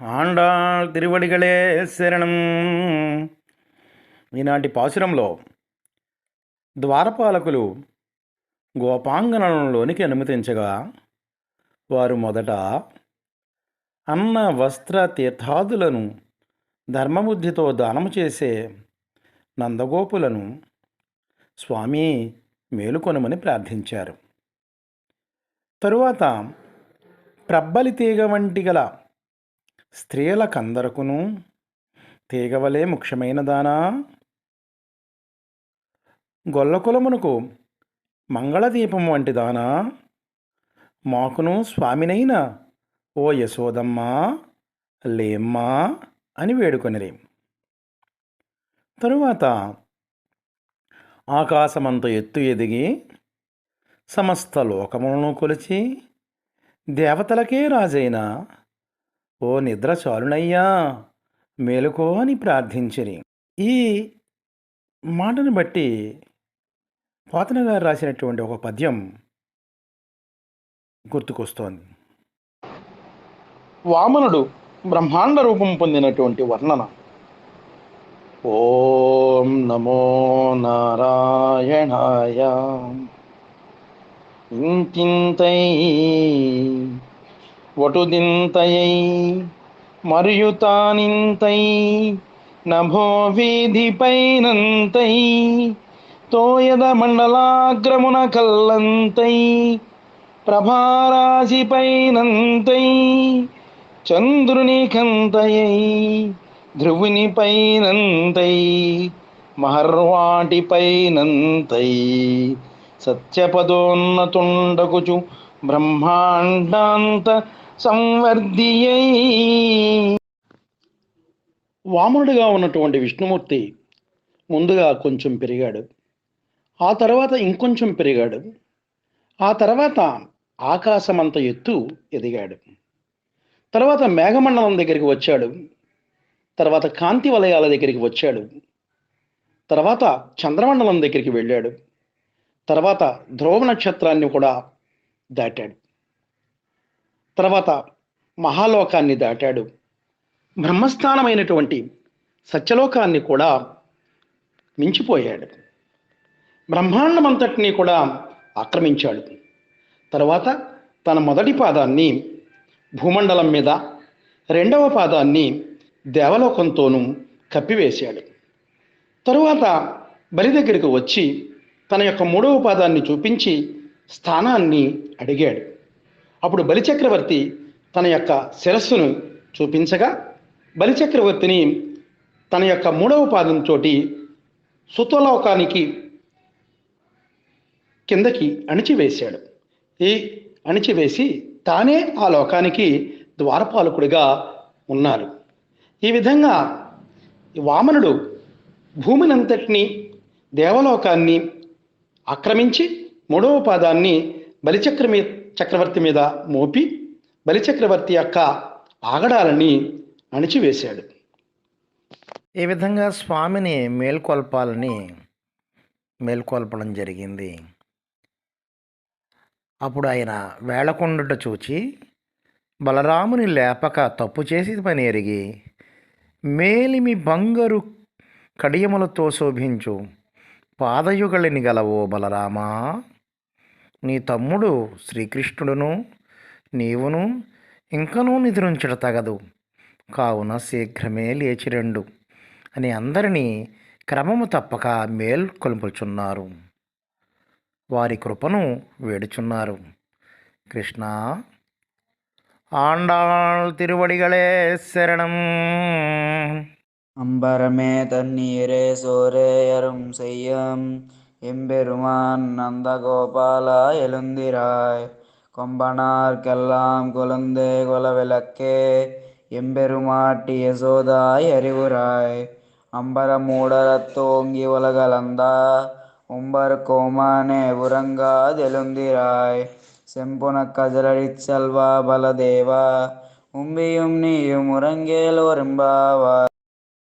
ఆండాళ్ తిరువడిగలే శరణం. ఈనాటి పాశురంలో ద్వారపాలకులు గోపాంగణంలోనికి అనుమతించగా వారు మొదట అన్న వస్త్ర తీర్థాదులను ధర్మబుద్ధితో దానము చేసే నందగోపులను స్వామి మేలుకొనమని ప్రార్థించారు. తరువాత ప్రబ్బలి తీగ వంటి గల స్త్రీలకందరకును తీగవలే ముఖ్యమైన దానా? గొల్లకులమునకు మంగళదీపం వంటి దానా? మాకును స్వామినైన ఓ యశోదమ్మా లేమ్మా అని వేడుకొనిరి. తరువాత ఆకాశమంత ఎత్తు ఎదిగి సమస్త లోకములను కొలిచి దేవతలకే రాజైన. ఓ నిద్ర చాలునయ్యా మేలుకో అని ప్రార్థించిరి. ఈ మాటను బట్టి పోతన గారు రాసినటువంటి ఒక పద్యం గుర్తుకొస్తోంది. వామనుడు బ్రహ్మాండ రూపం పొందినటువంటి వర్ణన. ఓం నమో నారాయణాయ. ఇంకింతై వటుదింతయై మరియు తానింతై నభో వీధిపైనంతై తోయద మండలాగ్రమున కల్లంతై ప్రభారాశిపైనంతై చంద్రుని కంతయై. ధ్రువుని పైనంతై మహర్వాటిపైనంతై సత్యపదోన్నతుండకుచు బ్రహ్మాండాంత సంవర్ధియై. వామనుడిగా ఉన్నటువంటి విష్ణుమూర్తి ముందుగా కొంచెం పెరిగాడు. ఆ తర్వాత ఇంకొంచెం పెరిగాడు. ఆ తర్వాత ఆకాశమంత ఎత్తు ఎదిగాడు. తర్వాత మేఘమండలం దగ్గరికి వచ్చాడు. తర్వాత కాంతి వలయాల దగ్గరికి వచ్చాడు. తర్వాత చంద్రమండలం దగ్గరికి వెళ్ళాడు. తర్వాత ధ్రువ నక్షత్రాన్ని కూడా దాటాడు. తర్వాత మహాలోకాన్ని దాటాడు. బ్రహ్మస్థానమైనటువంటి సత్యలోకాన్ని కూడా మించిపోయాడు. బ్రహ్మాండమంతటినీ కూడా ఆక్రమించాడు. తర్వాత తన మొదటి పాదాన్ని భూమండలం మీద రెండవ పాదాన్ని దేవలోకంతోనూ కప్పివేశాడు. తరువాత బలి దగ్గరికి వచ్చి తన యొక్క మూడవ పాదాన్ని చూపించి స్థానాన్ని అడిగాడు. అప్పుడు బలిచక్రవర్తి తన యొక్క శిరస్సును చూపించగా బలిచక్రవర్తిని తన యొక్క మూడవ పాదంతో సుతలోకానికి కిందకి అణిచివేశాడు. ఈ అణిచివేసి తానే ఆ లోకానికి ద్వారపాలకుడిగా ఉన్నారు. ఈ విధంగా వామనుడు భూమినంతటినీ దేవలోకాన్ని ఆక్రమించి మూడవ పాదాన్ని బలిచక్రమి చక్రవర్తి మీద మోపి బలిచక్రవర్తి యొక్క ఆగడాలని అణిచివేశాడు. ఈ విధంగా స్వామిని మేల్కొల్పాలని మేల్కొల్పడం జరిగింది. అప్పుడు ఆయన వేళకొండట చూచి బలరాముని లేపక తప్పు చేసి పని ఎరిగి మేలిమి బంగరు కడియములతో శోభించు. పాదయుగళిని గలవో బలరామా. నీ తమ్ముడు శ్రీకృష్ణుడును నీవును ఇంకనూ నిద్రించట తగదు. కావున శీఘ్రమే లేచిరండు అని అందరినీ క్రమము తప్పక మేల్కొల్పుచున్నారు వారి కృపను వేడుచున్నారు. కృష్ణ ஆண்டாள் திருவடிகளே சரணம். அம்பரமே தண்ணீரே சோரே அரும் செய்யம். எம்பெருமான் நந்தகோபாலா எழுந்திராய். கொம்பனார்க்கெல்லாம் குழந்தே குலவிளக்கே. எம்பெருமாட்டிய சோதாய் அறிவுராய். அம்பர மூடரத்தோங்கி உலகலந்தா. உம்பர் கோமானே உறங்காதெழுந்திராய் செம்புன கஜரடிச் செல்வா பலதேவா. உம்பியும் நீயும் உறங்கேல் ஒரும்பாவா